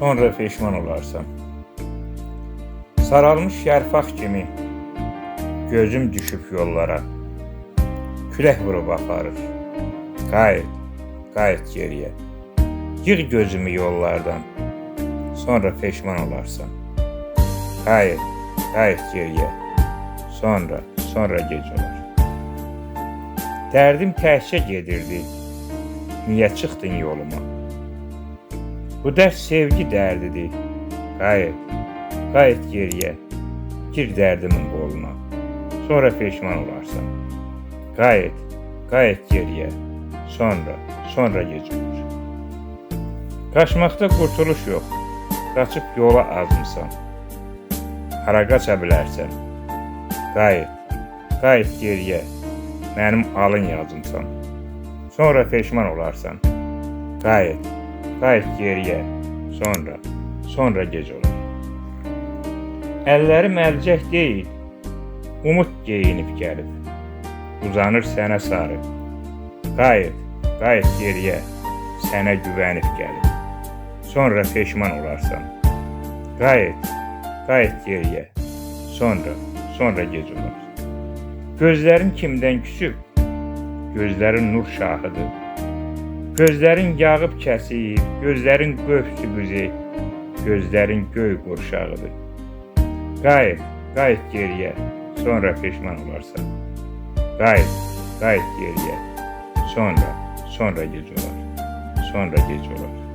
Sonra peşman olarsan. Saralmış yarpaq kimi gözüm düşüb yollara. Külək vurub aparır. Qayıt, qayıt geriyə. Yığ gözümü yollardan. Sonra peşman olarsan. Qayıt, qayıt geriyə. Sonra, sonra gec olar. Dərdim təhşə gedirdi. Niyə çıxdın yoluma? Bu dərd sevgi dərdidir. Qayıt, qayıt geriyə. Gir dərdimin qoluna. Sonra peşman olarsan. Qayıt, qayıt geriyə. Sonra, sonra gec olur. Qaçmaqda qurtuluş yox. Qaçıb yola azmısan. Hara qaça bilərsən? Qayıt, qayıt geriyə. Mənim alın yazımsan. Sonra peşman olarsan. Qayıt, qayıt geriyə. Sonra, sonra gec olur. Əllərim əlcək deyil. Umud geyinib gəlib. Uzanır sənə sarı. Qayıt, qayıt geriyə. Sənə güvənib gəlib. Sonra peşman olarsan. Qayıt, qayıt geriyə. Sonra, sonra gec olar. Gözlərin kimdən küsüb? Gözlərin nur şahıdır. Gözlərin yağıb kəsib, gözlərin qövsü büzək, gözlərin göy qurşağıdır. Qayıt, qayıt geriyə, sonra peşman olarsan. Qayıt, qayıt geriyə, sonra, sonra gec olar. Sonra gec olar.